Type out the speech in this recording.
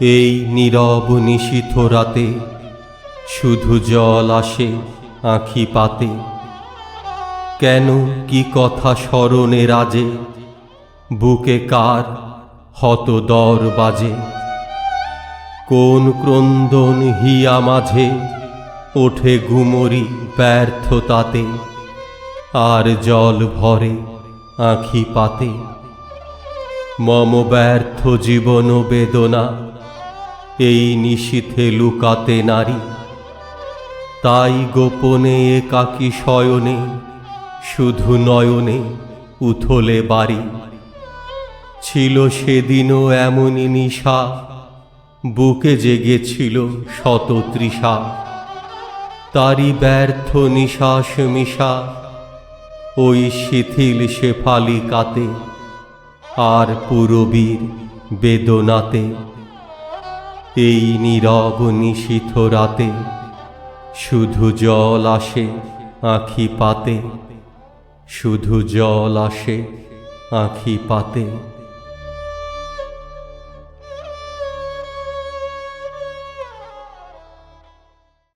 এই নীরব নিশীথ রাতে শুধু জল আসে আঁখি পাতে। কেন কি কথা স্মরণে রাজে? বুকে কার হত দর বাজে? কোন ক্রন্দন হিয়া মাঝে ওঠে গুমরি ব্যর্থতাতে? আর জল ভরে আঁখি পাতে। মম ব্যর্থ জীবন বেদনা এই নিশীথে লুকাতে নারী। তাই গোপনে একাকী শয়নে, শুধু নয়নে উথলে বাড়ি। ছিল সেদিনও এমনই নিশা, বুকে জেগেছিল শত তৃষা। তারি ব্যর্থ নিশ্বাস মিশা, ওই শিথিল শেফালি কাতে, আর পুরবীর বেদনাতে। এই নীরব নিশীথ রাতে শুধু জল আসে আঁখি পাতে শুধু জল আসে আঁখি পাতে।